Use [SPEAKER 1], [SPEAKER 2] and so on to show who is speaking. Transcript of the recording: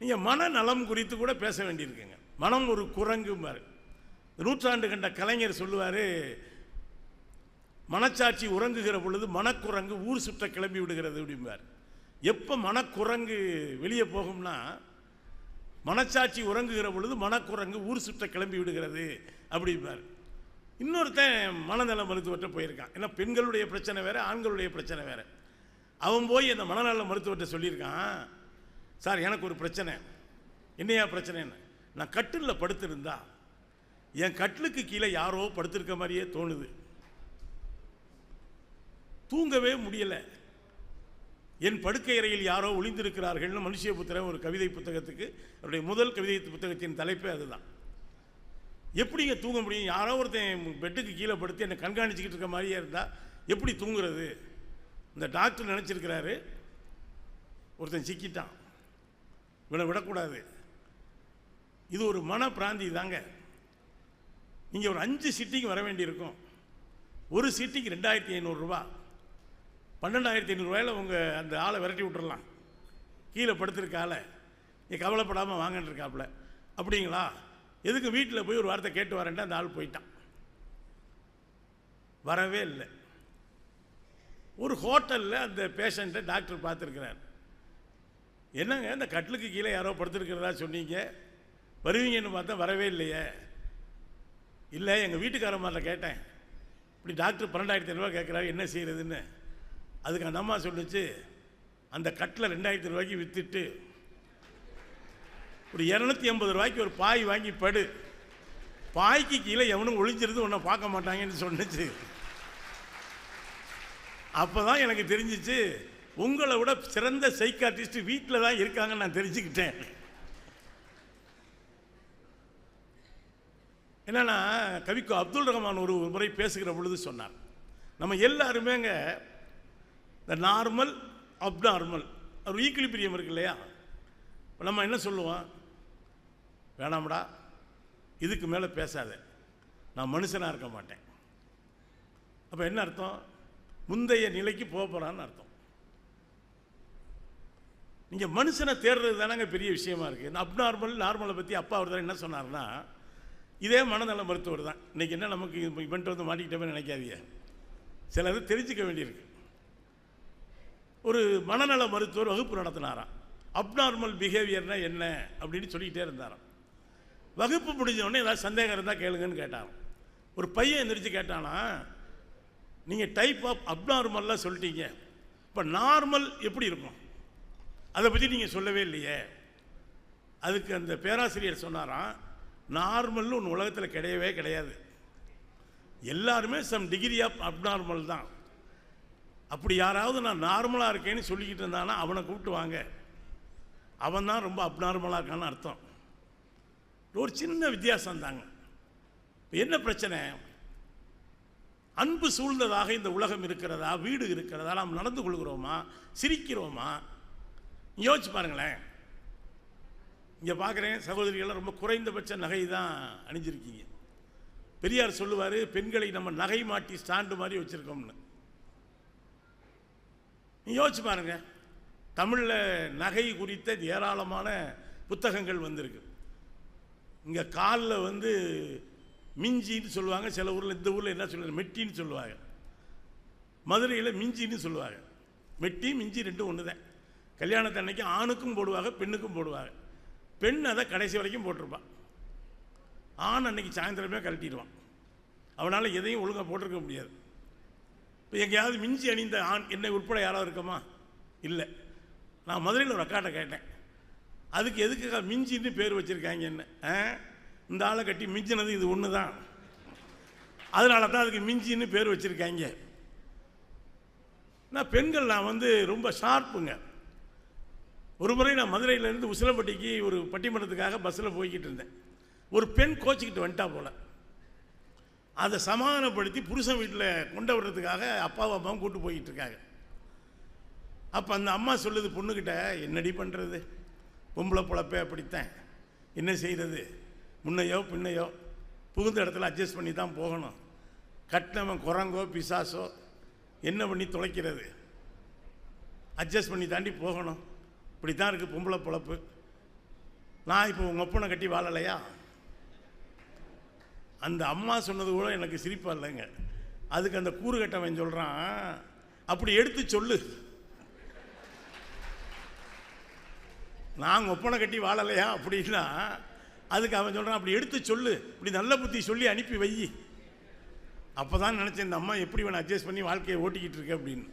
[SPEAKER 1] நீங்கள் மனநலம் குறித்து கூட பேச வேண்டியிருக்குங்க. மனம் ஒரு குரங்கும்பார் நூற்றாண்டு கண்ட கலைஞர் சொல்லுவார் மனச்சாட்சி உறங்குகிற பொழுது மனக்குரங்கு ஊர் சுற்ற கிளம்பி விடுகிறது அப்படிம்பார். எப்போ மனக்குரங்கு வெளியே போகும்னா மனச்சாட்சி உறங்குகிற பொழுது மனக்குரங்கு ஊர் சுற்ற கிளம்பி விடுகிறது அப்படிம்பார். இன்னொருத்தன் மனநல மருத்துவர்கிட்ட போயிருக்கான். ஏன்னா பெண்களுடைய பிரச்சனை வேறு ஆண்களுடைய பிரச்சனை வேறு. அவன் போய் அந்த மனநல மருத்துவர்கிட்ட சொல்லியிருக்கான் சார் எனக்கு ஒரு பிரச்சனை. என்னையா பிரச்சனைன்னு? நான் கட்டிலில் படுத்திருந்தா என் கட்டிலுக்கு கீழே யாரோ படுத்திருக்க மாதிரியே தோணுது. தூங்கவே முடியலை. என் படுக்கை அறையில் யாரோ ஒளிந்திருக்கிறார்கள்னு மனுஷிய புத்திரன் ஒரு கவிதை புத்தகத்துக்கு அவருடைய முதல் கவிதை புத்தகத்தின் தலைப்பே அதுதான். எப்படிங்க தூங்க முடியும்? யாரோ ஒருத்தன் பெட்டுக்கு கீழே படுத்து என்னை கண்காணிச்சிக்கிட்டு இருக்க மாதிரியே இருந்தால் எப்படி தூங்குறது? இந்த டாக்டர் நினச்சிருக்கிறாரு. ஒருத்தன் சிக்கிட்டான். இவனை விடக்கூடாது. இது ஒரு மன பிராந்தி தாங்க. நீங்கள் ஒரு அஞ்சு சிட்டிக்கு வர வேண்டியிருக்கும். ஒரு சிட்டிக்கு ரெண்டாயிரத்தி ஐநூறுரூவா பன்னெண்டாயிரத்தி ஐநூறுரூவாயில் உங்கள் அந்த ஆளை விரட்டி விட்டுறலாம். கீழே படுத்திருக்க ஆளை. நீ கவலைப்படாமல் வாங்கன்னு இருக்காப்புல. அப்படிங்களா? எதுக்கு வீட்டில் போய் ஒரு வார்த்தை கேட்டு வரேன்ட்டு அந்த ஆள் போயிட்டான். வரவே இல்லை. ஒரு ஹோட்டலில் அந்த பேஷண்ட்டை டாக்டர் பார்த்துருக்கிறார். என்னங்க இந்த கட்டிலுக்கு கீழே யாரோ படுத்துருக்கிறதா சொன்னீங்க? வருவீங்கன்னு பார்த்தா வரவே இல்லையே. இல்லை எங்கள் வீட்டுக்காரம்மாட்ட கேட்டேன். இப்படி டாக்டர் பன்னெண்டாயிரத்தி ரூபா கேட்குறாரு என்ன செய்கிறதுன்னு அதுக்கு அந்த அம்மா சொல்லுச்சு அந்த கட்டில் ரெண்டாயிரத்தி ரூபாய்க்கு விற்றுட்டு ஒரு இரநூத்தி ஐம்பது ரூபாய்க்கு ஒரு பாய் வாங்கி படு. பாய்க்கு கீழே எவனும் ஒளிஞ்சிருந்து உன்னை பார்க்க மாட்டாங்கன்னு சொன்னுச்சு. அப்போ தான் எனக்கு தெரிஞ்சிச்சு உங்களை விட சிறந்த சைக்காட்டிஸ்ட் வீட்டில் தான் இருக்காங்கன்னு நான் தெரிஞ்சுக்கிட்டேன். என்னென்னா கவிக்கு அப்துல் ரஹ்மான் ஒரு முறை பேசுகிற பொழுது சொன்னார். நம்ம எல்லாருமேங்க இந்த நார்மல் அப்நார்மல் ஒரு ஈக்குலிபிரியம் இருக்கு இல்லையா? நம்ம என்ன சொல்லுவோம்? வேணாம்டா இதுக்கு மேலே பேசாத. நான் மனுஷனாக இருக்க மாட்டேன். அப்போ என்ன அர்த்தம்? முந்தைய நிலைக்கு போக போகிறான்னு அர்த்தம். நீங்கள் மனுஷனை தேடுறது தானங்க பெரிய விஷயமா இருக்குது இந்த அப்நார்மல் நார்மலை பற்றி அப்பா அவர் என்ன சொன்னார்னா இதே மனநல மருத்துவர் தான். இன்றைக்கி என்ன நமக்கு இவன்ட்டு வந்து மாட்டிக்கிட்டோமே நினைக்காதீங்க. சிலது தெரிஞ்சுக்க வேண்டியிருக்கு. ஒரு மனநல மருத்துவர் வகுப்பு நடத்தினாராம். அப்நார்மல் பிஹேவியர்னால் என்ன அப்படின்னு சொல்லிக்கிட்டே இருந்தாராம். வகுப்பு முடிஞ்ச உடனே ஏதாவது சந்தேகம் இருந்தால் கேளுங்கன்னு கேட்டாராம். ஒரு பையன் எந்திரிச்சு கேட்டானா நீங்கள் டைப் ஆஃப் அப்நார்மல்லாம் சொல்லிட்டீங்க. இப்போ நார்மல் எப்படி இருக்கும்? அதை பற்றி நீங்கள் சொல்லவே இல்லையே. அதுக்கு அந்த பேராசிரியர் சொன்னாராம் நார்மல்னு ஒன்று உலகத்தில் கிடையவே கிடையாது. எல்லாருமே சம் டிகிரி ஆஃப் அப்நார்மல் தான். அப்படி யாராவது நான் நார்மலாக இருக்கேன்னு சொல்லிக்கிட்டு இருந்தானா அவனை கூப்பிட்டு வாங்க. அவன் தான் ரொம்ப அப்நார்மலாக இருக்கான்னு அர்த்தம். ஒரு சின்ன வித்தியாசம் தாங்க. என்ன பிரச்சனை? அன்பு சூழ்ந்ததாக இந்த உலகம் இருக்கிறதா? வீடு இருக்கிறதா? நாம் நடந்து கொள்கிறோமா? சிரிக்கிறோமா? யோசிச்சு பாருங்களேன். இங்கே பார்க்குறேன் சகோதரிகள்லாம் ரொம்ப குறைந்தபட்ச நகை தான் அணிஞ்சிருக்கீங்க. பெரியார் சொல்லுவார் பெண்களை நம்ம நகை மாட்டி ஸ்டாண்டு மாதிரி வச்சுருக்கோம்னு. நீ யோசிச்சு பாருங்க. தமிழில் நகை குறித்த ஏராளமான புத்தகங்கள் வந்திருக்கு. இங்கே காலில் வந்து மிஞ்சின்னு சொல்லுவாங்க. சில ஊரில் இந்த ஊரில் என்ன சொல்லுவாங்க? மெட்டின்னு சொல்லுவாங்க. மதுரையில் மிஞ்சின்னு சொல்லுவாங்க. மெட்டி மிஞ்சி ரெண்டும் ஒன்று தான் கல்யாணத்து அன்னைக்கு ஆணுக்கும் போடுவாங்க பெண்ணுக்கும் போடுவாங்க. பெண் அதை கடைசி வரைக்கும் போட்டிருப்பான் ஆண் அன்னைக்கு சாயந்தரமே கழட்டிடுவான். அவனால் எதையும் ஒழுங்காக போட்டிருக்க முடியாது. இப்போ எங்கேயாவது மிஞ்சி அணிந்த ஆண் என்னை உட்பட யாராவது இருக்கமா? இல்லை. நான் மதுரையில் ஒரு அக்காட்ட கேட்டேன். அதுக்கு எதுக்கு மிஞ்சின்னு பேர் வச்சுருக்காங்க என்ன? ஆ? இந்த ஆளை கட்டி மிஞ்சினது இது ஒன்று தான் அதனால தான் அதுக்கு மிஞ்சின்னு பேர் வச்சுருக்காங்க. நான் பெண்கள் நான் வந்து ரொம்ப ஷார்ப்புங்க ஒரு முறை நான் மதுரையிலேருந்து உசிலப்பட்டிக்கு ஒரு பட்டிமன்றத்துக்காக பஸ்ஸில் போய்கிட்டு இருந்தேன். ஒரு பெண் கோச்சிக்கிட்டு வந்துட்டா போல. அதை சமாதானப்படுத்தி புருஷன் வீட்டில் கொண்டு வர்றதுக்காக அப்பாவும் அம்மாவும் கூட்டு போய்கிட்டு இருக்காங்க. அப்போ அந்த அம்மா சொல்லுது பொண்ணுக்கிட்ட என்னடி பண்ணுறது பொம்பளை பொழப்பே அப்படித்தான். என்ன செய்கிறது முன்னையோ பின்னையோ புகுந்த இடத்துல அட்ஜஸ்ட் பண்ணி தான் போகணும். கட்டினவன் குரங்கோ பிசாசோ என்ன பண்ணி தொலைக்கிறது? அட்ஜஸ்ட் பண்ணி தாண்டி போகணும். இப்படி தான் இருக்குது பொம்பளை பொழப்பு. நான் இப்போ உங்கள் ஒப்பனை கட்டி வாழலையா? அந்த அம்மா சொன்னது கூட எனக்கு சிரிப்பாக இல்லைங்க. அதுக்கு அந்த கூறு கட்டவன் சொல்கிறான் அப்படி எடுத்து சொல்லு. நான் ஒப்பனை கட்டி வாழலையா அப்படின்னா அதுக்கு அவன் சொல்கிறான் அப்படி எடுத்து சொல்லு. இப்படி நல்ல புத்தி சொல்லி அனுப்பி வை அப்போ தான் நினச்சேன் இந்த அம்மா எப்படி வேணும் அட்ஜஸ்ட் பண்ணி வாழ்க்கையை ஓட்டிக்கிட்டு இருக்கு அப்படின்னு.